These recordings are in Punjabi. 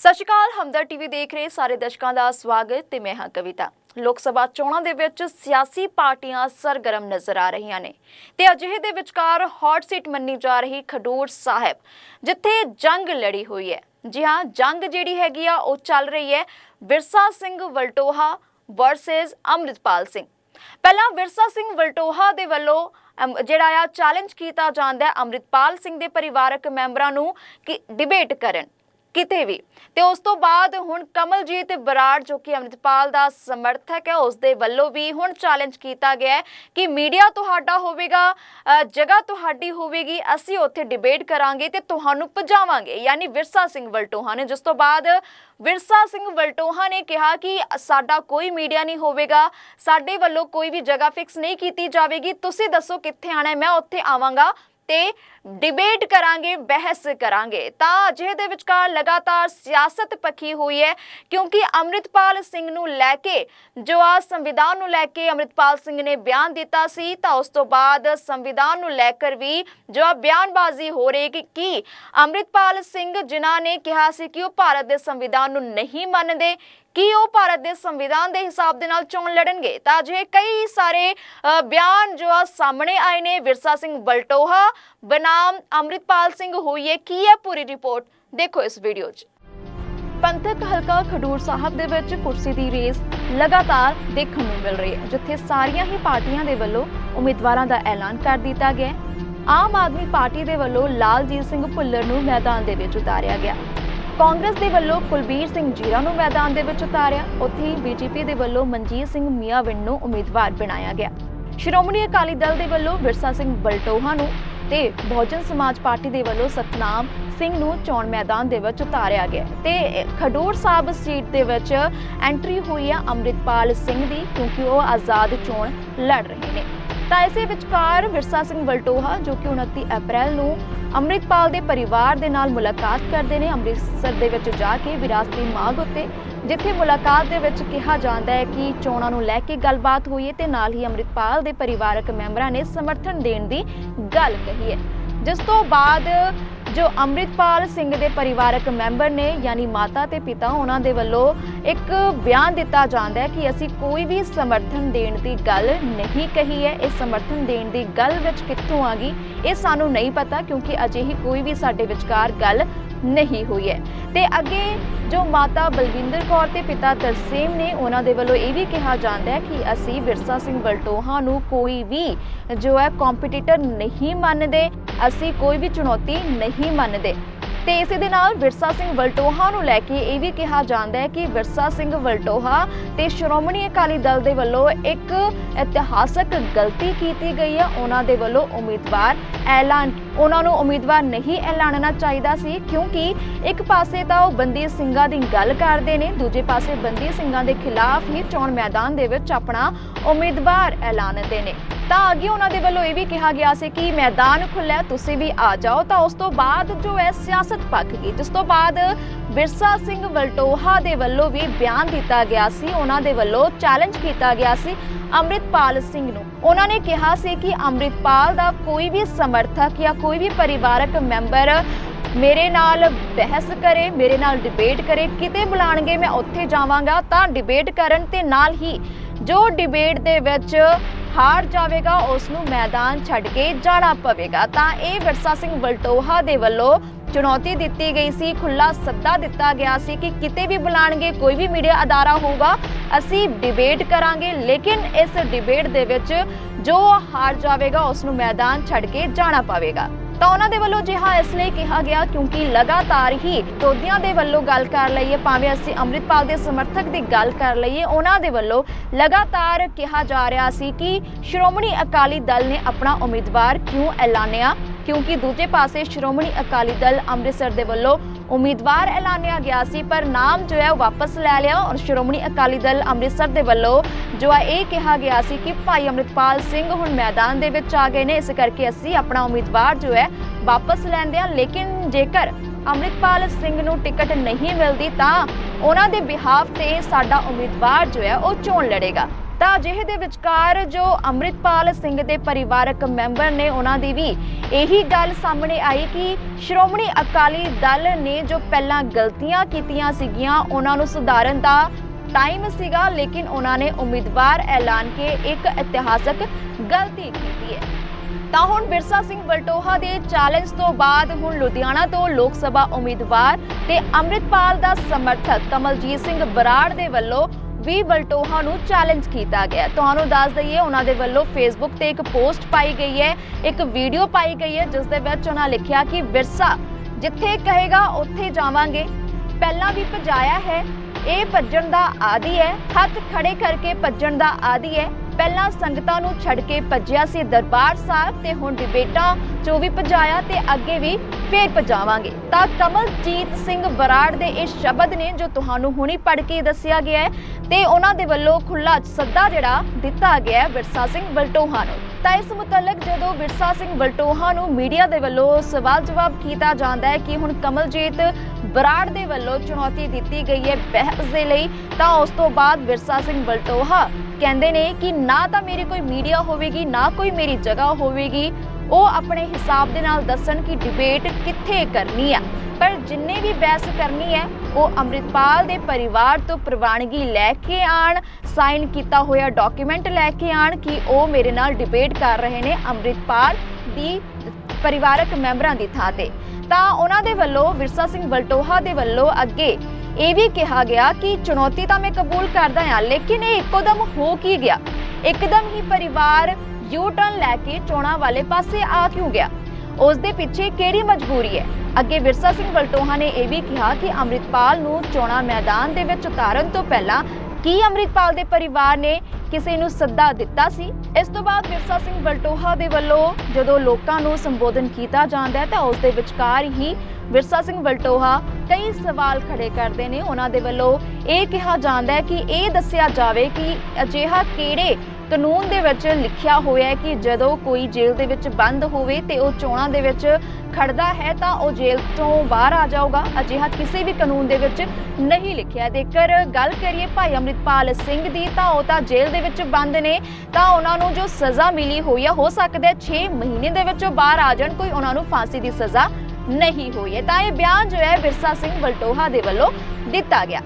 ਸਤਿ ਸ਼੍ਰੀ ਅਕਾਲ ਹਮਦਰ ਟੀਵੀ ਦੇਖ ਰਹੇ ਸਾਰੇ ਦਰਸ਼ਕਾਂ ਦਾ ਸਵਾਗਤ ਤੇ ਮੈਂ ਹਾਂ ਕਵਿਤਾ। ਲੋਕ ਸਭਾ ਚੋਣਾਂ ਦੇ ਵਿੱਚ ਸਿਆਸੀ ਪਾਰਟੀਆਂ ਸਰਗਰਮ ਨਜ਼ਰ ਆ ਰਹੀਆਂ ਨੇ ਤੇ ਅਜਿਹੇ ਦੇ ਵਿਚਕਾਰ ਹੌਟ ਸੀਟ ਮੰਨੀ ਜਾ ਰਹੀ ਖਡੂਰ ਸਾਹਿਬ ਜਿੱਥੇ ਜੰਗ ਲੜੀ ਹੋਈ ਹੈ। ਜੀ ਹਾਂ ਜੰਗ ਜਿਹੜੀ ਹੈਗੀ ਆ ਉਹ ਚੱਲ ਰਹੀ ਹੈ ਵਿਰਸਾ ਸਿੰਘ ਵਲਟੋਹਾ ਵਰਸਸ ਅੰਮ੍ਰਿਤਪਾਲ ਸਿੰਘ। ਪਹਿਲਾਂ ਵਿਰਸਾ ਸਿੰਘ ਵਲਟੋਹਾ ਦੇ ਵੱਲੋਂ ਅਮ, ਜਿਹੜਾ ਆ ਚੈਲੰਜ ਕੀਤਾ ਜਾਂਦਾ ਹੈ ਅੰਮ੍ਰਿਤਪਾਲ ਸਿੰਘ ਦੇ ਪਰਿਵਾਰਕ ਮੈਂਬਰਾਂ ਨੂੰ ਕਿ ਡਿਬੇਟ ਕਰਨ। ਕਿਤੇ ਵੀ। ਤੇ ਉਸ ਤੋਂ ਬਾਅਦ ਹੁਣ ਕਮਲਜੀਤ ਬਰਾੜ, ਜੋ ਕਿ ਅੰਮ੍ਰਿਤਪਾਲ ਦਾ ਸਮਰਥਕ ਹੈ, ਉਸ ਦੇ ਵੱਲੋਂ ਵੀ ਹੁਣ ਚੈਲੰਜ ਕੀਤਾ ਗਿਆ ਹੈ ਕਿ ਮੀਡੀਆ ਤੁਹਾਡਾ ਹੋਵੇਗਾ ਜਗ੍ਹਾ ਤੁਹਾਡੀ ਹੋਵੇਗੀ, ਅਸੀਂ ਉੱਥੇ ਡਿਬੇਟ ਕਰਾਂਗੇ ਤੇ ਤੁਹਾਨੂੰ ਭਜਾਵਾਂਗੇ। ਯਾਨੀ ਵਿਰਸਾ ਸਿੰਘ ਵਲਟੋਹਾ ਨੇ। ਜਿਸ ਤੋਂ ਬਾਅਦ ਵਿਰਸਾ ਸਿੰਘ ਵਲਟੋਹਾ ਨੇ ਕਿਹਾ ਕਿ ਸਾਡਾ ਕੋਈ ਮੀਡੀਆ ਨਹੀਂ ਹੋਵੇਗਾ, ਸਾਡੇ ਵੱਲੋਂ ਕੋਈ ਵੀ ਜਗ੍ਹਾ ਫਿਕਸ ਨਹੀਂ ਕੀਤੀ ਜਾਵੇਗੀ। ਤੁਸੀਂ ਦੱਸੋ ਕਿੱਥੇ ਆਣਾ ਹੈ, ਮੈਂ ਉੱਥੇ ਆਵਾਂਗਾ। ਤੇ ਡਿਬੇਟ ਕਰਾਂਗੇ, ਬਹਿਸ ਕਰਾਂਗੇ। ਤਾਂ ਅਜਿਹੇ ਦੇ ਵਿਚਕਾਰ ਲਗਾਤਾਰ ਸਿਆਸਤ ਪੱਖੀ ਹੋਈ ਹੈ, ਕਿਉਂਕਿ ਅੰਮ੍ਰਿਤਪਾਲ ਸਿੰਘ ਨੂੰ ਲੈ ਕੇ, ਜੋ ਆ ਸੰਵਿਧਾਨ ਨੂੰ ਲੈ ਕੇ ਅੰਮ੍ਰਿਤਪਾਲ ਸਿੰਘ ਨੇ ਬਿਆਨ ਦਿੱਤਾ ਸੀ, ਤਾਂ ਉਸ ਤੋਂ ਬਾਅਦ ਸੰਵਿਧਾਨ ਨੂੰ ਲੈ ਕੇ ਵੀ ਜੋ ਆ ਬਿਆਨਬਾਜ਼ੀ ਹੋ ਰਹੀ ਕਿ ਕੀ ਅੰਮ੍ਰਿਤਪਾਲ ਸਿੰਘ ਜਿਨ੍ਹਾਂ ਨੇ ਕਿਹਾ ਸੀ ਕਿ ਉਹ ਭਾਰਤ ਦੇ ਸੰਵਿਧਾਨ ਨੂੰ ਨਹੀਂ ਮੰਨਦੇ ਕੀ ਉਹ ਭਾਰਤ ਦੇ ਸੰਵਿਧਾਨ ਦੇ ਹਿਸਾਬ ਦੇ ਨਾਲ ਚੋਣ ਲੜਨਗੇ? ਤਾਂ ਅਜਿਹੇ ਕਈ ਸਾਰੇ ਬਿਆਨ ਜੋ ਆ ਸਾਹਮਣੇ ਆਏ ਨੇ। ਵਿਰਸਾ ਸਿੰਘ ਬਲਟੋਹਾ, ਬਨਾਮ ਅੰਮ੍ਰਿਤਪਾਲ ਸਿੰਘ ਹੋਈ ਕੀ ਹੈ ਪੂਰੀ ਰਿਪੋਰਟ? ਦੇਖੋ ਇਸ ਵੀਡੀਓ 'ਚ। ਪੰਥਕ ਹਲਕਾ ਖਡੂਰ ਸਾਹਿਬ ਦੇ ਵਿੱਚ ਕੁਰਸੀ ਦੀ ਰੇਸ ਲਗਾਤਾਰ ਦੇਖਣ ਨੂੰ ਮਿਲ ਰਹੀ ਹੈ, ਜਿੱਥੇ ਸਾਰੀਆਂ ਹੀ ਪਾਰਟੀਆਂ ਦੇ ਵੱਲੋਂ ਉਮੀਦਵਾਰਾਂ ਦਾ ਐਲਾਨ ਕਰ ਦਿੱਤਾ ਗਿਆ ਆਮ ਆਦਮੀ ਪਾਰਟੀ ਦੇ ਵੱਲੋਂ ਲਾਲਜੀਤ ਸਿੰਘ ਭੁੱਲਰ ਨੂੰ ਮੈਦਾਨ ਦੇ ਵਿੱਚ ਉਤਾਰਿਆ ਗਿਆ। ਕਾਂਗਰਸ ਦੇ ਵੱਲੋਂ ਕੁਲਬੀਰ ਸਿੰਘ ਜੀਰਾ ਨੂੰ ਮੈਦਾਨ ਦੇ ਵਿੱਚ ਉਤਾਰਿਆ। ਉੱਥੇ ਹੀ ਬੀਜੇਪੀ ਦੇ ਵੱਲੋਂ ਮਨਜੀਤ ਸਿੰਘ ਮੀਆਂਵਿੰਡ ਨੂੰ ਉਮੀਦਵਾਰ ਬਣਾਇਆ ਗਿਆ। ਸ਼੍ਰੋਮਣੀ ਅਕਾਲੀ ਦਲ ਦੇ ਵੱਲੋਂ ਵਿਰਸਾ ਸਿੰਘ ਬਲਟੋਹਾ ਨੂੰ ਤੇ ਬਹੁਜਨ ਸਮਾਜ ਪਾਰਟੀ ਦੇ ਵੱਲੋਂ ਸਤਨਾਮ ਸਿੰਘ ਨੂੰ ਚੋਣ ਮੈਦਾਨ ਦੇ ਵਿੱਚ ਉਤਾਰਿਆ ਗਿਆ। ਤੇ ਖਡੂਰ ਸਾਹਿਬ ਸੀਟ ਦੇ ਵਿੱਚ ਐਂਟਰੀ ਹੋਈ ਹੈ ਅੰਮ੍ਰਿਤਪਾਲ ਸਿੰਘ ਦੀ, ਕਿਉਂਕਿ ਉਹ ਆਜ਼ਾਦ ਚੋਣ ਲੜ ਰਹੇ ਨੇ। ਤਾਂ ਇਸੇ ਵਿਚਕਾਰ ਵਿਰਸਾ ਸਿੰਘ ਵਲਟੋਹਾ ਜੋ ਕਿ 29 ਅਪ੍ਰੈਲ ਨੂੰ ਅੰਮ੍ਰਿਤਪਾਲ ਦੇ ਪਰਿਵਾਰ ਦੇ ਨਾਲ ਮੁਲਾਕਾਤ ਕਰਦੇ ਨੇ। ਅੰਮ੍ਰਿਤਸਰ ਦੇ ਵਿੱਚ ਜਾ ਕੇ ਵਿਰਾਸਤੀ ਮਾਗ ਉੱਤੇ ਜਿੱਥੇ ਮੁਲਾਕਾਤ ਦੇ ਵਿੱਚ ਕਿਹਾ ਜਾਂਦਾ ਹੈ ਕਿ ਚੋਣਾਂ ਨੂੰ ਲੈ ਕੇ ਗੱਲਬਾਤ ਹੋਈ ਹੈ ਤੇ ਨਾਲ ਹੀ ਅੰਮ੍ਰਿਤਪਾਲ ਦੇ ਪਰਿਵਾਰਕ ਮੈਂਬਰਾਂ ਨੇ ਸਮਰਥਨ ਦੇਣ ਦੀ ਗੱਲ ਕਹੀ ਹੈ। ਜਿਸ ਤੋਂ ਬਾਅਦ ਜੋ ਅੰਮ੍ਰਿਤਪਾਲ ਸਿੰਘ ਦੇ ਪਰਿਵਾਰਕ ਮੈਂਬਰ ਨੇ, ਯਾਨੀ ਮਾਤਾ ਤੇ ਪਿਤਾ ਉਹਨਾਂ ਦੇ ਵੱਲੋਂ ਇੱਕ ਬਿਆਨ ਦਿੱਤਾ ਜਾਂਦਾ ਹੈ ਕਿ ਅਸੀਂ ਕੋਈ ਵੀ ਸਮਰਥਨ ਦੇਣ ਦੀ ਗੱਲ ਨਹੀਂ ਕਹੀ ਹੈ। ਇਹ ਸਮਰਥਨ ਦੇਣ ਦੀ ਗੱਲ ਵਿੱਚ ਕਿੱਥੋਂ ਆ ਗਈ? ਇਹ ਸਾਨੂੰ ਨਹੀਂ ਪਤਾ ਕਿਉਂਕਿ ਅਜਿਹੀ ਕੋਈ ਵੀ ਸਾਡੇ ਵਿਚਕਾਰ ਗੱਲ ਨਹੀਂ ਹੋਈ ਹੈ। ਤੇ ਅੱਗੇ ਜੋ ਮਾਤਾ ਬਲਵਿੰਦਰ ਕੌਰ ਤੇ ਪਿਤਾ ਤਰਸੇਮ ਨੇ, ਉਹਨਾਂ ਦੇ ਵੱਲੋਂ ਇਹ ਵੀ ਕਿਹਾ ਜਾਂਦਾ ਹੈ ਕਿ ਅਸੀਂ ਵਿਰਸਾ ਸਿੰਘ ਬਲਟੋਹਾ ਨੂੰ ਕੋਈ ਵੀ ਜੋ ਹੈ ਕੰਪੀਟੀਟਰ ਨਹੀਂ ਮੰਨਦੇ। ਅਸੀਂ ਕੋਈ ਵੀ ਚੁਣੌਤੀ ਨਹੀਂ ਮੰਨਦੇ। ਤੇ ਇਸੇ ਦੇ ਨਾਲ ਵਿਰਸਾ ਸਿੰਘ ਵਲਟੋਹਾ ਨੂੰ ਲੈ ਕੇ ਇਹ ਵੀ ਕਿਹਾ ਜਾਂਦਾ ਹੈ ਕਿ ਵਿਰਸਾ ਸਿੰਘ ਵਲਟੋਹਾ ਤੇ ਸ਼੍ਰੋਮਣੀ ਅਕਾਲੀ ਦਲ ਦੇ ਵੱਲੋਂ ਇੱਕ ਇਤਿਹਾਸਕ ਗਲਤੀ ਕੀਤੀ ਗਈ ਹੈ। ਉਹਨਾਂ ਦੇ ਵੱਲੋਂ ਉਮੀਦਵਾਰ ਐਲਾਨ, ਉਹਨਾਂ ਨੂੰ ਉਮੀਦਵਾਰ ਨਹੀਂ ਐਲਾਨਣਾ ਚਾਹੀਦਾ ਸੀ, ਕਿਉਂਕਿ ਇੱਕ ਪਾਸੇ ਤਾਂ ਉਹ ਬੰਦੀ ਸਿੰਘਾਂ ਦੀ ਗੱਲ ਕਰਦੇ ਨੇ, ਦੂਜੇ ਪਾਸੇ ਬੰਦੀ ਸਿੰਘਾਂ ਦੇ ਖਿਲਾਫ ਹੀ ਚੋਣ ਮੈਦਾਨ ਦੇ ਵਿੱਚ ਆਪਣਾ ਉਮੀਦਵਾਰ ਐਲਾਨਦੇ ਨੇ। ਤਾਂ ਅੱਗੇ ਉਹਨਾਂ ਦੇ ਵੱਲੋਂ ਇਹ ਵੀ ਕਿਹਾ ਗਿਆ ਸੀ ਕਿ ਮੈਦਾਨ ਖੁੱਲ੍ਹਾ ਤੁਸੀਂ ਵੀ ਆ ਜਾਓ। ਤਾਂ ਉਸ ਤੋਂ ਬਾਅਦ ਜੋ ਹੈ ਸਿਆਸਤ ਪੱਕ ਗਈ, ਜਿਸ ਤੋਂ ਬਾਅਦ ਵਿਰਸਾ ਸਿੰਘ ਵਲਟੋਹਾ ਦੇ ਵੱਲੋਂ ਵੀ ਬਿਆਨ ਦਿੱਤਾ ਗਿਆ ਸੀ, ਉਹਨਾਂ ਦੇ ਵੱਲੋਂ ਚੈਲੰਜ ਕੀਤਾ ਗਿਆ ਸੀ ਅੰਮ੍ਰਿਤਪਾਲ ਸਿੰਘ ਨੂੰ। ਉਹਨਾਂ ਨੇ ਕਿਹਾ ਸੀ ਕਿ ਅੰਮ੍ਰਿਤਪਾਲ ਦਾ ਕੋਈ ਵੀ ਸਮਰਥਕ ਜਾਂ ਕੋਈ ਵੀ ਪਰਿਵਾਰਕ ਮੈਂਬਰ ਮੇਰੇ ਨਾਲ ਬਹਿਸ ਕਰੇ, ਮੇਰੇ ਨਾਲ ਡਿਬੇਟ ਕਰੇ, ਕਿਤੇ ਬੁਲਾਣਗੇ ਮੈਂ ਉੱਥੇ ਜਾਵਾਂਗਾ ਤਾਂ ਡਿਬੇਟ ਕਰਨ ਤੇ ਨਾਲ ਹੀ ਜੋ ਡਿਬੇਟ ਦੇ ਵਿੱਚ ਹਾਰ ਜਾਵੇਗਾ ਉਸ ਨੂੰ ਮੈਦਾਨ ਛੱਡ ਕੇ ਜਾਣਾ ਪਵੇਗਾ। ਤਾਂ ਇਹ ਵਿਰਸਾ ਸਿੰਘ ਵਲਟੋਹਾ ਦੇ ਵੱਲੋਂ ਚੁਣੌਤੀ ਦਿੱਤੀ ਗਈ ਸੀ ਖੁੱਲਾ ਸੱਦਾ ਦਿੱਤਾ ਗਿਆ ਸੀ ਕਿ ਕਿਤੇ ਵੀ ਬੁਲਾਣਗੇ, ਕੋਈ ਵੀ ਮੀਡੀਆ ਅਦਾਰਾ ਹੋਊਗਾ, ਅਸੀਂ ਡਿਬੇਟ ਕਰਾਂਗੇ। ਲੇਕਿਨ ਇਸ ਡਿਬੇਟ ਦੇ ਵਿੱਚ ਜੋ ਹਾਰ ਜਾਵੇਗਾ ਉਸ ਨੂੰ ਮੈਦਾਨ ਛੱਡ ਕੇ ਜਾਣਾ ਪਵੇਗਾ। ਤਾਂ ਉਹਨਾਂ ਦੇ ਵੱਲੋਂ ਜਿਹਾ ਇਸ ਲਈ ਕਿਹਾ ਗਿਆ ਕਿਉਂਕਿ ਲਗਾਤਾਰ ਹੀ ਵਿਰੋਧੀਆਂ ਦੇ ਵੱਲੋਂ ਗੱਲ ਕਰ ਲਈਏ, ਭਾਵੇਂ ਅਸੀਂ ਅੰਮ੍ਰਿਤਪਾਲ ਦੇ ਸਮਰਥਕ ਦੀ ਗੱਲ ਕਰ ਲਈਏ, ਉਹਨਾਂ ਦੇ ਵੱਲੋਂ ਲਗਾਤਾਰ ਕਿਹਾ ਜਾ ਰਿਹਾ ਸੀ ਕਿ ਸ਼੍ਰੋਮਣੀ ਅਕਾਲੀ ਦਲ ਨੇ ਆਪਣਾ ਉਮੀਦਵਾਰ ਕਿਉਂ ਐਲਾਨਿਆ? ਕਿਉਂਕਿ ਦੂਜੇ ਪਾਸੇ ਸ਼੍ਰੋਮਣੀ ਅਕਾਲੀ ਦਲ ਅੰਮ੍ਰਿਤਸਰ ਦੇ ਵੱਲੋਂ ਉਮੀਦਵਾਰ ਐਲਾਨਿਆ ਗਿਆ ਸੀ, ਪਰ ਨਾਮ ਜੋ ਹੈ ਉਹ ਵਾਪਸ ਲੈ ਲਿਆ ਔਰ ਸ਼੍ਰੋਮਣੀ ਅਕਾਲੀ ਦਲ ਅੰਮ੍ਰਿਤਸਰ ਦੇ ਵੱਲੋਂ ਜੋ ਹੈ ਇਹ ਕਿਹਾ ਗਿਆ ਸੀ ਕਿ ਭਾਈ ਅੰਮ੍ਰਿਤਪਾਲ ਸਿੰਘ ਹੁਣ ਮੈਦਾਨ ਦੇ ਵਿੱਚ ਆ ਗਏ ਨੇ, ਇਸ ਕਰਕੇ ਅਸੀਂ ਆਪਣਾ ਉਮੀਦਵਾਰ ਜੋ ਹੈ ਵਾਪਸ ਲੈਂਦੇ ਹਾਂ। ਲੇਕਿਨ ਜੇਕਰ ਅੰਮ੍ਰਿਤਪਾਲ ਸਿੰਘ ਨੂੰ ਟਿਕਟ ਨਹੀਂ ਮਿਲਦੀ ਤਾਂ ਉਹਨਾਂ ਦੇ ਬਿਹਾਫ ਤੇ ਸਾਡਾ ਉਮੀਦਵਾਰ ਜੋ ਹੈ ਉਹ ਚੋਣ ਲੜੇਗਾ। ਤਾਂ ਅਜਿਹੇ ਦੇ ਵਿਚਕਾਰ ਜੋ ਅੰਮ੍ਰਿਤਪਾਲ ਸਿੰਘ ਦੇ ਪਰਿਵਾਰਕ ਮੈਂਬਰ ਨੇ, ਉਹਨਾਂ ਦੀ ਵੀ ਇਹੀ ਗੱਲ ਸਾਹਮਣੇ ਆਈ ਕਿ ਸ਼੍ਰੋਮਣੀ ਅਕਾਲੀ ਦਲ ਨੇ ਜੋ ਪਹਿਲਾਂ ਗਲਤੀਆਂ ਕੀਤੀਆਂ ਸੀਗੀਆਂ, ਉਹਨਾਂ ਨੂੰ ਸੁਧਾਰਨ ਦਾ ਟਾਈਮ ਸੀਗਾ, ਲੇਕਿਨ ਉਹਨਾਂ ਨੇ ਉਮੀਦਵਾਰ ਐਲਾਨ ਕੇ ਇੱਕ ਇਤਿਹਾਸਕ ਗਲਤੀ ਕੀਤੀ ਹੈ। ਤਾਂ ਹੁਣ ਬਿਰਸਾ ਸਿੰਘ ਬਲਟੋਹਾ ਦੇ ਚੈਲੰਜ ਤੋਂ ਬਾਅਦ ਹੁਣ ਲੁਧਿਆਣਾ ਤੋਂ ਲੋਕ ਸਭਾ ਉਮੀਦਵਾਰ ਤੇ ਅੰਮ੍ਰਿਤਪਾਲ ਦਾ ਸਮਰਥਕ ਕਮਲਜੀਤ ਸਿੰਘ ਬਰਾੜ ਦੇ ਵੱਲੋਂ ਵੀ ਬਲਟੋਹਾ ਨੂੰ ਚੈਲੰਜ ਕੀਤਾ ਗਿਆ। ਤੁਹਾਨੂੰ ਦੱਸ ਦਈਏ, ਉਹਨਾਂ ਦੇ ਵੱਲੋਂ ਫੇਸਬੁੱਕ ਤੇ ਇੱਕ ਪੋਸਟ ਪਾਈ ਗਈ ਹੈ, ਇੱਕ ਵੀਡੀਓ ਪਾਈ ਗਈ ਹੈ, ਜਿਸ ਦੇ ਵਿੱਚ ਉਹਨਾਂ ਲਿਖਿਆ ਕਿ ਵਿਰਸਾ, ਜਿੱਥੇ ਕਹੇਗਾ, ਉੱਥੇ ਜਾਵਾਂਗੇ। ਪਹਿਲਾਂ ਵੀ ਭਜਾਇਆ ਹੈ, ਇਹ ਭੱਜਣ ਦਾ ਆਦੀ ਹੈ, ਹੱਥ ਖੜੇ ਕਰਕੇ ਭੱਜਣ ਦਾ ਆਦੀ ਹੈ। ਪਹਿਲਾਂ ਸੰਗਤਾਂ ਨੂੰ ਛੱਡ ਕੇ ਭੱਜਿਆ ਸੀ ਦਰਬਾਰ ਸਾਹਿਬ ਤੇ ਹੁਣ ਡਿਬੇਟਾਂ ਚੋਂ ਵੀ ਭਜਾਇਆ ਤੇ ਅੱਗੇ ਵੀ ਫੇਰ ਭਜਾਵਾਂਗੇ। ਤਾਂ ਕਮਲਜੀਤ ਸਿੰਘ ਬਰਾੜ ਦੇ ਇਹ ਸ਼ਬਦ ਨੇ ਜੋ ਤੁਹਾਨੂੰ ਹੁਣੀ ਪੜ੍ਹ ਕੇ ਦੱਸਿਆ ਗਿਆ ਹੈ ਤੇ ਉਹਨਾਂ ਦੇ ਵੱਲੋਂ ਖੁੱਲਾ ਸੱਦਾ ਜਿਹੜਾ ਦਿੱਤਾ ਗਿਆ ਹੈ ਵਿਰਸਾ ਸਿੰਘ ਬਲਟੋਹਾ ਨੂੰ। ਤਾਂ ਇਸ ਮੁਤਲਕ ਜਦੋਂ ਵਿਰਸਾ ਸਿੰਘ ਵਲਟੋਹਾ ਨੂੰ ਮੀਡੀਆ ਦੇ ਵੱਲੋਂ ਸਵਾਲ ਜਵਾਬ ਕੀਤਾ ਜਾਂਦਾ ਹੈ ਕਿ ਹੁਣ ਕਮਲਜੀਤ ਬਰਾੜ ਦੇ ਵੱਲੋਂ ਚੁਣੌਤੀ ਦਿੱਤੀ ਗਈ ਹੈ ਬਹਿਸ ਦੇ ਲਈ, ਤਾਂ ਉਸ ਤੋਂ ਬਾਅਦ ਵਿਰਸਾ ਸਿੰਘ ਵਲਟੋਹਾ ਕਹਿੰਦੇ ਨੇ ਕਿ ਨਾ ਤਾਂ ਮੇਰੀ ਕੋਈ ਮੀਡੀਆ ਹੋਵੇਗੀ, ਨਾ ਕੋਈ ਮੇਰੀ ਜਗ੍ਹਾ ਹੋਵੇਗੀ। ਉਹ ਆਪਣੇ ਹਿਸਾਬ ਦੇ ਨਾਲ ਦੱਸਣ ਕਿ ਡਿਬੇਟ ਕਿੱਥੇ ਕਰਨੀ ਆ। ਪਰ ਜਿੰਨੇ ਵੀ ਬਹਿਸ ਕਰਨੀ ਹੈ, ਉਹ ਅੰਮ੍ਰਿਤਪਾਲ ਦੇ ਪਰਿਵਾਰ ਤੋਂ ਪ੍ਰਵਾਨਗੀ ਲੈ ਕੇ ਆਣ ਸਾਈਨ ਕੀਤਾ ਹੋਇਆ ਡਾਕੂਮੈਂਟ ਲੈ ਕੇ ਆਣ ਕਿ ਉਹ ਮੇਰੇ ਨਾਲ ਡਿਬੇਟ ਕਰ ਰਹੇ ਨੇ ਅੰਮ੍ਰਿਤਪਾਲ ਦੀ ਪਰਿਵਾਰਕ ਮੈਂਬਰਾਂ ਦੀ ਥਾਂ ਤੇ। ਤਾਂ ਉਹਨਾਂ ਦੇ ਵੱਲੋਂ, ਵਿਰਸਾ ਸਿੰਘ ਬਲਟੋਹਾ ਦੇ ਵੱਲੋਂ ਅੱਗੇ ਇਹ ਵੀ ਕਿਹਾ ਗਿਆ ਕਿ ਚੁਣੌਤੀ ਤਾਂ ਮੈਂ ਕਬੂਲ ਕਰਦਾ ਹਾਂ, ਲੇਕਿਨ ਇਹ ਇੱਕੋਦਮ ਹੋ ਕੀ ਗਿਆ? ਇੱਕਦਮ ਹੀ ਪਰਿਵਾਰ ਯੂ ਟਰਨ ਲੈ ਕੇ ਚੋਣਾਂ ਵਾਲੇ ਪਾਸੇ ਆ ਕਿਉਂ ਗਿਆ? ਉਸ ਦੇ ਪਿੱਛੇ ਕਿਹੜੀ ਮਜਬੂਰੀ ਹੈ? ਅੱਗੇ ਵਿਰਸਾ ਸਿੰਘ ਬਲਟੋਹਾ ਨੇ ਇਹ ਵੀ ਕਿਹਾ ਕਿ ਅੰਮ੍ਰਿਤਪਾਲ ਨੂੰ ਚੋਣਾਂ ਮੈਦਾਨ ਦੇ ਵਿੱਚ ਉਤਾਰਨ ਤੋਂ ਪਹਿਲਾਂ ਕੀ ਅੰਮ੍ਰਿਤਪਾਲ ਦੇ ਪਰਿਵਾਰ ਨੇ ਕਿਸੇ ਨੂੰ ਸੱਦਾ ਦਿੱਤਾ ਸੀ? ਇਸ ਤੋਂ ਬਾਅਦ ਵਿਰਸਾ ਸਿੰਘ ਵਲਟੋਹਾ ਦੇ ਵੱਲੋਂ ਜਦੋਂ ਲੋਕਾਂ ਨੂੰ ਸੰਬੋਧਨ ਕੀਤਾ ਜਾਂਦਾ ਹੈ ਤਾਂ ਉਸ ਦੇ ਵਿਚਕਾਰ ਹੀ ਵਿਰਸਾ ਸਿੰਘ ਵਲਟੋਹਾ ਕਈ ਸਵਾਲ ਖੜੇ ਕਰਦੇ ਨੇ ਉਹਨਾਂ ਦੇ ਵੱਲੋਂ। ਇਹ ਕਿਹਾ ਜਾਂਦਾ ਹੈ ਕਿ ਇਹ ਦੱਸਿਆ ਜਾਵੇ ਕਿ ਅਜਿਹਾ ਕਿਹੜੇ ਕਾਨੂੰਨ ਦੇ ਵਿੱਚ ਲਿਖਿਆ ਹੋਇਆ ਹੈ ਕਿ ਜਦੋਂ ਕੋਈ ਜੇਲ੍ਹ ਦੇ ਵਿੱਚ ਬੰਦ ਹੋਵੇ ਤੇ ਉਹ ਚੋਣਾਂ ਦੇ ਵਿੱਚ ਖੜਦਾ ਹੈ ਤਾਂ ਉਹ ਜੇਲ੍ਹ ਤੋਂ ਬਾਹਰ ਆ ਜਾਊਗਾ। ਅਜਿਹਾ ਕਿਸੇ ਵੀ ਕਾਨੂੰਨ ਦੇ ਵਿੱਚ ਨਹੀਂ ਲਿਖਿਆ। ਜੇਕਰ ਗੱਲ ਕਰੀਏ ਭਾਈ ਅੰਮ੍ਰਿਤਪਾਲ ਸਿੰਘ ਦੀ, ਤਾਂ ਉਹ ਤਾਂ ਜੇਲ੍ਹ ਦੇ ਵਿੱਚ ਬੰਦ ਨੇ। ਤਾਂ ਉਹਨਾਂ ਨੂੰ ਜੋ ਸਜ਼ਾ ਮਿਲੀ ਹੋਈ ਹੈ ਹੋ ਸਕਦਾ ਹੈ 6 ਮਹੀਨੇ ਦੇ ਵਿੱਚ ਉਹ ਬਾਹਰ ਆ ਜਾਣ, ਕੋਈ ਉਹਨਾਂ ਨੂੰ ਫਾਂਸੀ ਦੀ ਸਜ਼ਾ ਨਹੀਂ ਹੋਈ ਹੈ। ਤਾਂ ਇਹ ਬਿਆਨ ਜੋ ਹੈ ਬਿਰਸਾ ਸਿੰਘ ਬਲਟੋਹਾ ਦੇ ਵੱਲੋਂ ਦਿੱਤਾ ਗਿਆ।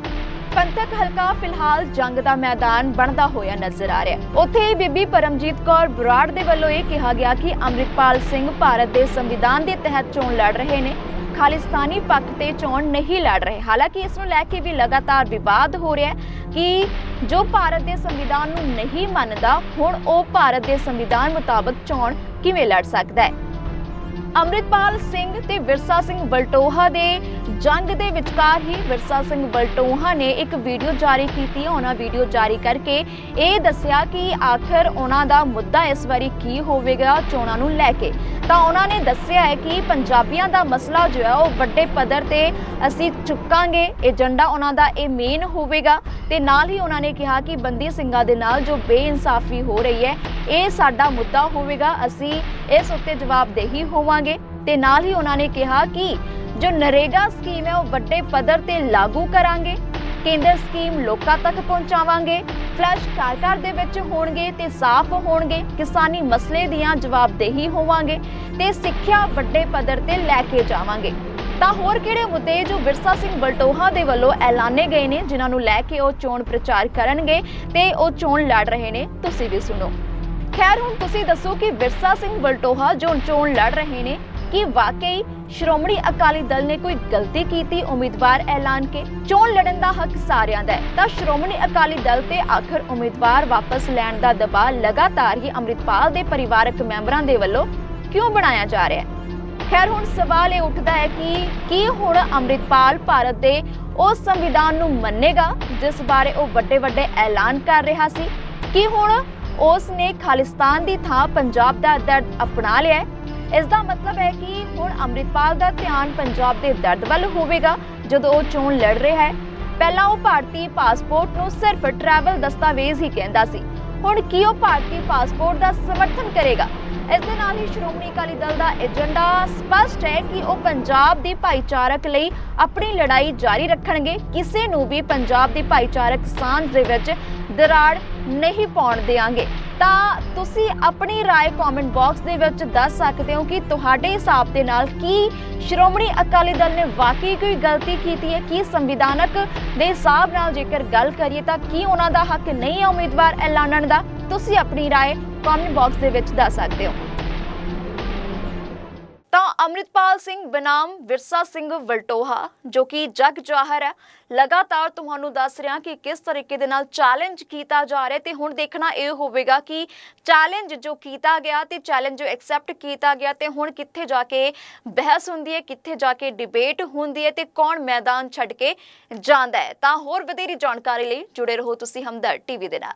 ਪੰਥਕ ਹਲਕਾ ਫਿਲਹਾਲ ਜੰਗ ਦਾ ਮੈਦਾਨ ਬਣਦਾ ਹੋਇਆ ਨਜ਼ਰ ਆ ਰਿਹਾ ਹੈ। ਉੱਥੇ ਹੀ ਬੀਬੀ ਪਰਮਜੀਤ ਕੌਰ ਬਰਾੜ ਦੇ ਵੱਲੋਂ ਇਹ ਕਿਹਾ ਗਿਆ ਕਿ ਅੰਮ੍ਰਿਤਪਾਲ ਸਿੰਘ ਭਾਰਤ ਦੇ ਸੰਵਿਧਾਨ ਦੇ ਤਹਿਤ ਚੋਣ ਲੜ ਰਹੇ ਨੇ। ਖਾਲਿਸਤਾਨੀ ਪੱਖ ਤੇ ਚੋਣ ਨਹੀਂ ਲੜ ਰਹੇ। ਹਾਲਾਂਕਿ ਇਸ ਨੂੰ ਲੈ ਕੇ ਵੀ ਲਗਾਤਾਰ ਵਿਵਾਦ ਹੋ ਰਿਹਾ ਹੈ ਕਿ ਜੋ ਭਾਰਤ ਦੇ ਸੰਵਿਧਾਨ ਨੂੰ ਨਹੀਂ ਮੰਨਦਾ, ਹੁਣ ਉਹ ਭਾਰਤ ਦੇ ਸੰਵਿਧਾਨ ਮੁਤਾਬਕ ਚੋਣ ਕਿਵੇਂ ਲੜ ਸਕਦਾ ਹੈ? ਅੰਮ੍ਰਿਤਪਾਲ ਸਿੰਘ ਤੇ ਵਿਰਸਾ ਸਿੰਘ ਬਲਟੋਹਾ ਦੇ ਜੰਗ ਦੇ ਵਿਚਕਾਰ ਹੀ ਵਿਰਸਾ ਸਿੰਘ ਬਲਟੋਹਾ ਨੇ ਇੱਕ ਵੀਡੀਓ ਜਾਰੀ ਕੀਤੀ। ਉਹਨਾਂ ਵੀਡੀਓ ਜਾਰੀ ਕਰਕੇ ਇਹ ਦੱਸਿਆ ਕਿ ਆਖਰ ਉਹਨਾਂ ਦਾ ਮੁੱਦਾ ਇਸ ਵਾਰੀ ਕੀ ਹੋਵੇਗਾ ਚੋਣਾਂ ਨੂੰ ਲੈ ਕੇ। ਤਾਂ ਉਹਨਾਂ ਨੇ ਦੱਸਿਆ ਹੈ ਕਿ ਪੰਜਾਬੀਆਂ ਦਾ ਮਸਲਾ ਜੋ ਹੈ ਉਹ ਵੱਡੇ ਪੱਧਰ ਤੇ ਅਸੀਂ ਚੁੱਕਾਂਗੇ। ਏਜੰਡਾ ਉਹਨਾਂ ਦਾ ਇਹ ਮੇਨ ਹੋਵੇਗਾ। ਤੇ ਨਾਲ ਹੀ ਉਹਨਾਂ ਨੇ ਕਿਹਾ ਕਿ ਬੰਦੀ ਸਿੰਘਾਂ ਦੇ ਨਾਲ ਜੋ ਬੇਇਨਸਾਫੀ ਹੋ ਰਹੀ ਹੈ, ਇਹ ਸਾਡਾ ਮੁੱਦਾ ਹੋਵੇਗਾ, ਅਸੀਂ ਇਸ ਉੱਤੇ ਜਵਾਬਦੇਹੀ ਹੋਵਾਂਗੇ। ਤੇ ਨਾਲ ਹੀ ਉਹਨਾਂ ਨੇ ਕਿਹਾ ਕਿ ਜੋ ਨਰੇਗਾ ਸਕੀਮ ਹੈ, ਉਹ ਵੱਡੇ ਪੱਧਰ ਤੇ ਲਾਗੂ ਕਰਾਂਗੇ, ਕੇਂਦਰ ਸਕੀਮ ਲੋਕਾਂ ਤੱਕ ਪਹੁੰਚਾਵਾਂਗੇ, ਫਲੈਸ਼ ਘਰ ਘਰ ਦੇ ਵਿੱਚ ਹੋਣਗੇ ਤੇ ਸਾਫ਼ ਹੋਣਗੇ, ਕਿਸਾਨੀ ਮਸਲੇ ਦੀਆਂ ਜਵਾਬਦੇਹੀ ਹੋਵਾਂਗੇ ਤੇ ਸਿੱਖਿਆ ਵੱਡੇ ਪੱਧਰ ਤੇ ਲੈ ਕੇ ਜਾਵਾਂਗੇ। ਤਾਂ ਹੋਰ ਕਿਹੜੇ ਮੁੱਦੇ ਜੋ ਵਿਰਸਾ ਸਿੰਘ ਬਲਟੋਹਾ ਦੇ ਵੱਲੋਂ ਐਲਾਨੇ ਗਏ ਨੇ, ਜਿਨ੍ਹਾਂ ਨੂੰ ਲੈ ਕੇ ਉਹ ਚੋਣ ਪ੍ਰਚਾਰ ਕਰਨਗੇ ਤੇ ਉਹ ਚੋਣ ਲੜ ਰਹੇ ਨੇ, ਤੁਸੀਂ ਵੀ ਸੁਣੋ। ਖੈਰ, ਹੁਣ ਤੁਸੀਂ ਦੱਸੋ ਕਿ ਵਿਰਸਾ ਸਿੰਘ ਬਲਟੋਹਾ ਜੋ ਚੋਣ ਲੜ ਰਹੇ ਨੇ, ਕਿ ਵਾਕਈ ਸ਼੍ਰੋਮਣੀ ਅਕਾਲੀ ਦਲ ਨੇ ਕੋਈ ਗਲਤੀ ਕੀਤੀ, ਉਮੀਦਵਾਰ ਐਲਾਨ ਕੇ? ਚੋਣ ਲੜਨ ਦਾ ਹੱਕ ਸਾਰਿਆਂ ਦਾ ਹੈ, ਤਾਂ ਸ਼੍ਰੋਮਣੀ ਅਕਾਲੀ ਦਲ ਤੇ ਆਖਰ ਉਮੀਦਵਾਰ ਵਾਪਸ ਲੈਣ ਦਾ ਦਬਾਅ ਲਗਾਤਾਰ ਹੀ ਅੰਮ੍ਰਿਤਪਾਲ ਦੇ ਪਰਿਵਾਰਕ ਮੈਂਬਰਾਂ ਦੇ ਵੱਲੋਂ ਕਿਉਂ ਬਣਾਇਆ ਜਾ ਰਿਹਾ ਹੈ? ਖੈਰ, ਹੁਣ ਸਵਾਲ ਇਹ ਉੱਠਦਾ ਹੈ ਕਿ ਕੀ ਹੁਣ ਅੰਮ੍ਰਿਤਪਾਲ ਭਾਰਤ ਦੇ ਉਸ ਸੰਵਿਧਾਨ ਨੂੰ ਮੰਨੇਗਾ ਜਿਸ ਬਾਰੇ ਉਹ ਵੱਡੇ ਵੱਡੇ ਐਲਾਨ ਕਰ ਰਿਹਾ ਸੀ? ਕੀ ਹੁਣ ਉਸ ਨੇ ਖਾਲਿਸਤਾਨ ਦੀ ਥਾਂ ਪੰਜਾਬ ਦਾ ਦਰਦ ਅਪਣਾ ਲਿਆ ਹੈ? ਇਸ ਦਾ ਮਤਲਬ ਹੈ ਕਿ ਹੁਣ ਅੰਮ੍ਰਿਤਪਾਲ ਦਾ ਧਿਆਨ ਪੰਜਾਬ ਦੇ ਦਰਦ ਵੱਲ ਹੋਵੇਗਾ ਜਦੋਂ ਉਹ ਚੋਣ ਲੜ ਰਿਹਾ ਹੈ। ਪਹਿਲਾਂ ਉਹ ਭਾਰਤੀ ਪਾਸਪੋਰਟ ਨੂੰ ਸਿਰਫ ਟਰੈਵਲ ਦਸਤਾਵੇਜ਼ ਹੀ ਕਹਿੰਦਾ ਸੀ। ਹੁਣ ਕੀ ਉਹ ਭਾਰਤੀ ਪਾਸਪੋਰਟ ਦਾ ਸਮਰਥਨ ਕਰੇਗਾ? ਇਸ ਦੇ ਨਾਲ ਹੀ ਸ਼੍ਰੋਮਣੀ ਅਕਾਲੀ ਦਲ ਦਾ ਏਜੰਡਾ ਸਪਸ਼ਟ ਹੈ ਕਿ ਉਹ ਪੰਜਾਬ ਦੀ ਭਾਈਚਾਰਕ ਲਈ ਆਪਣੀ ਲੜਾਈ ਜਾਰੀ ਰੱਖਣਗੇ ਕਿਸੇ ਨੂੰ ਵੀ ਪੰਜਾਬ ਦੀ ਭਾਈਚਾਰਕ ਸਾਂਝ ਦੇ ਵਿੱਚ ਦਰਾੜ ਨਹੀਂ ਪਾਉਣ ਦੇਵਾਂਗੇ ਤਾਂ ਤੁਸੀਂ ਆਪਣੀ رائے ਕਮੈਂਟ ਬਾਕਸ ਦੇ ਵਿੱਚ ਦੱਸ ਸਕਦੇ ਹੋ ਕਿ ਤੁਹਾਡੇ ਹਿਸਾਬ ਦੇ ਨਾਲ ਕੀ ਸ਼੍ਰੋਮਣੀ ਅਕਾਲੀ ਦਲ ਨੇ ਵਾਕਈ ਕੋਈ ਗਲਤੀ ਕੀਤੀ ਹੈ ਕੀ ਸੰਵਿਧਾਨਕ ਦੇ ਹਿਸਾਬ ਨਾਲ ਜੇਕਰ ਗੱਲ ਕਰੀਏ ਤਾਂ ਕੀ ਉਹਨਾਂ ਦਾ ਹੱਕ ਨਹੀਂ ਹੈ ਉਮੀਦਵਾਰ ਐਲਾਨਣ ਦਾ ਤੁਸੀਂ ਆਪਣੀ رائے ਕਮੈਂਟ ਬਾਕਸ ਦੇ ਵਿੱਚ ਦੱਸ ਸਕਦੇ ਹੋ। ਤਾਂ ਅੰਮ੍ਰਿਤਪਾਲ ਸਿੰਘ ਬਨਾਮ ਵਿਰਸਾ ਸਿੰਘ ਵਲਟੋਹਾ, ਜੋ ਕਿ ਜਗ ਜਾਹਰ ਹੈ, ਲਗਾਤਾਰ ਤੁਹਾਨੂੰ ਦੱਸ ਰਿਹਾ ਕਿ ਕਿਸ ਤਰੀਕੇ ਦੇ ਨਾਲ ਚੈਲੰਜ ਕੀਤਾ ਜਾ ਰਿਹਾ ਤੇ ਹੁਣ ਦੇਖਣਾ ਇਹ ਹੋਵੇਗਾ ਕਿ ਚੈਲੰਜ ਜੋ ਕੀਤਾ ਗਿਆ ਤੇ ਚੈਲੰਜ ਜੋ ਐਕਸੈਪਟ ਕੀਤਾ ਗਿਆ ਤੇ ਹੁਣ ਕਿੱਥੇ ਜਾ ਕੇ ਬਹਿਸ ਹੁੰਦੀ ਹੈ, ਕਿੱਥੇ ਜਾ ਕੇ ਡਿਬੇਟ ਹੁੰਦੀ ਹੈ ਤੇ ਕੌਣ ਮੈਦਾਨ ਛੱਡ ਕੇ ਜਾਂਦਾ ਹੈ। ਤਾਂ ਹੋਰ ਵਧੇਰੀ ਜਾਣਕਾਰੀ ਲਈ ਜੁੜੇ ਰਹੋ ਤੁਸੀਂ ਹਮਦਰ ਟੀਵੀ ਦੇ ਨਾਲ।